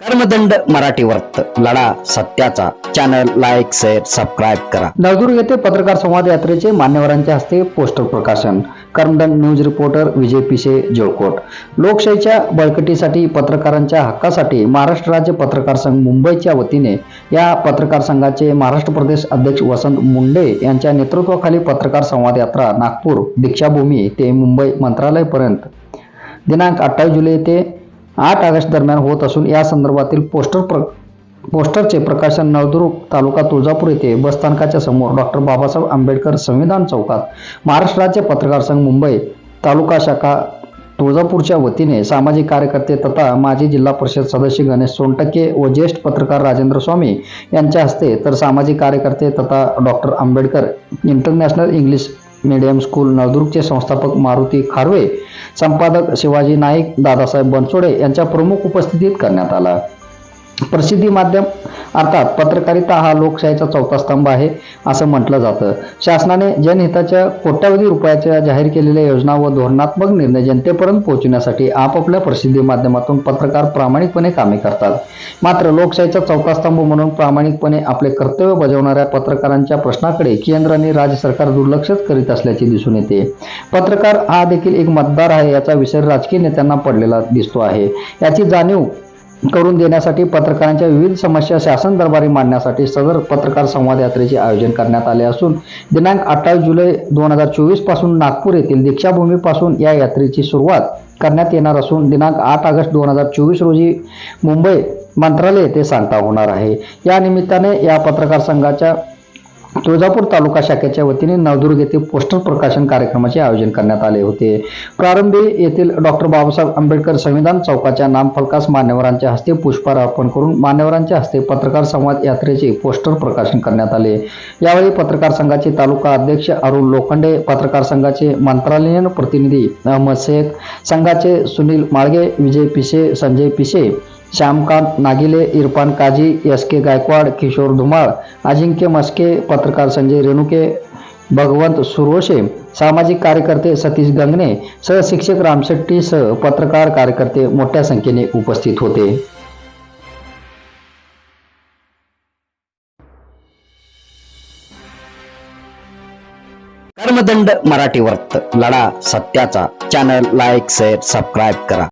कर्मदंड मराठी वर्त लढा सत्याचा. चॅनल लाईक शेअर सबस्क्राईब करा. नळदूर येथे पत्रकार संवाद यात्रेचे मान्यवरांच्या हस्ते पोस्टर प्रकाशन. कर्मदंड न्यूज रिपोर्टर विजय पिसे जोळकोट. लोकशाहीच्या बळकटीसाठी पत्रकारांच्या हक्कासाठी महाराष्ट्र राज्य पत्रकार संघ मुंबईच्या वतीने या पत्रकार संघाचे महाराष्ट्र प्रदेश अध्यक्ष वसंत मुंडे यांच्या नेतृत्वाखाली पत्रकार संवाद यात्रा नागपूर दीक्षाभूमी ते मुंबई मंत्रालयपर्यंत. दिनांक अठ्ठावीस जुलै ते आठ ऑगस्ट दरम्यान होत असून या संदर्भातील पोस्टर प्र पोस्टरचे प्रकाशन नळदुर्ग तालुका तुळजापूर येथे बसस्थानकाच्या समोर डॉक्टर बाबासाहेब आंबेडकर संविधान चौकात महाराष्ट्र राज्य पत्रकार संघ मुंबई तालुका शाखा तुळजापूरच्या वतीने सामाजिक कार्यकर्ते तथा माजी जिल्हा परिषद सदस्य गणेश सोनटक्के व ज्येष्ठ पत्रकार राजेंद्र स्वामी यांच्या हस्ते तर सामाजिक कार्यकर्ते तथा doctor Ambedkar international English medium school नळदुर्गचे संस्थापक मारुती खारवे संपादक शिवाजी नाईक दादासाहेब बनसोडे यांच्या प्रमुख उपस्थितीत करण्यात आला. प्रसिद्धी माध्यम अर्थात पत्रकारिता हा लोकशाहीचा चौथा स्तंभ आहे असं म्हटलं जातं. शासनाने जनहिताच्या कोट्यावधी रुपयाच्या जाहीर केलेल्या योजना व धोरणात्मक निर्णय जनतेपर्यंत पोहोचवण्यासाठी आपापल्या प्रसिद्धी माध्यमातून पत्रकार प्रामाणिकपणे कामे करतात. मात्र लोकशाहीचा चौथा स्तंभ म्हणून प्रामाणिकपणे आपले कर्तव्य बजावणाऱ्या पत्रकारांच्या प्रश्नाकडे केंद्र आणि राज्य सरकार दुर्लक्षच करीत असल्याचे दिसून येते. पत्रकार हा देखील एक मतदार आहे याचा विसर राजकीय नेत्यांना पडलेला दिसतो आहे. याची जाणीव करून देण्यासाठी पत्रकारांच्या विविध समस्या शासन दरबारी मांडण्यासाठी सदर पत्रकार संवाद यात्रेचे आयोजन करण्यात आले असून दिनांक अठ्ठावीस जुलै दोन हजार चोवीसपासून नागपूर येथील दीक्षाभूमीपासून या यात्रेची सुरुवात करण्यात येणार असून दिनांक आठ ऑगस्ट दोन हजार चोवीस रोजी मुंबई मंत्रालय येथे सांगता होणार आहे. या निमित्ताने या पत्रकार संघाच्या तुळजापूर तालुका शाखेच्या वतीने नवदुर्ग येथे पोस्टर प्रकाशन कार्यक्रमाचे आयोजन करण्यात आले होते. प्रारंभी येथील डॉक्टर बाबासाहेब आंबेडकर संविधान चौकाच्या नामफलकास मान्यवरांच्या हस्ते पुष्पहार अर्पण करून मान्यवरांच्या हस्ते पत्रकार संवाद यात्रेचे पोस्टर प्रकाशन करण्यात आले. यावेळी पत्रकार संघाचे तालुका अध्यक्ष अरुण लोखंडे पत्रकार संघाचे मंत्रालयीन प्रतिनिधी अहमद शेख संघाचे सुनील माळगे विजय पिसे संजय पिसे श्यामकांत नागिले इरफान काजी एस के गायकवाड किशोर धुमाळ अजिंक्य मस्के पत्रकार संजय रेणुके भगवंत सुरोशे सामाजिक कार्यकर्ते सतीश गंगणे सहशिक्षक रामशेट्टी सह पत्रकार कार्यकर्ते मोठ्या संख्येने उपस्थित होते. कर्मदंड मराठी वर्त लढा सत्याचा. चॅनल लाईक शेअर सबस्क्राईब करा.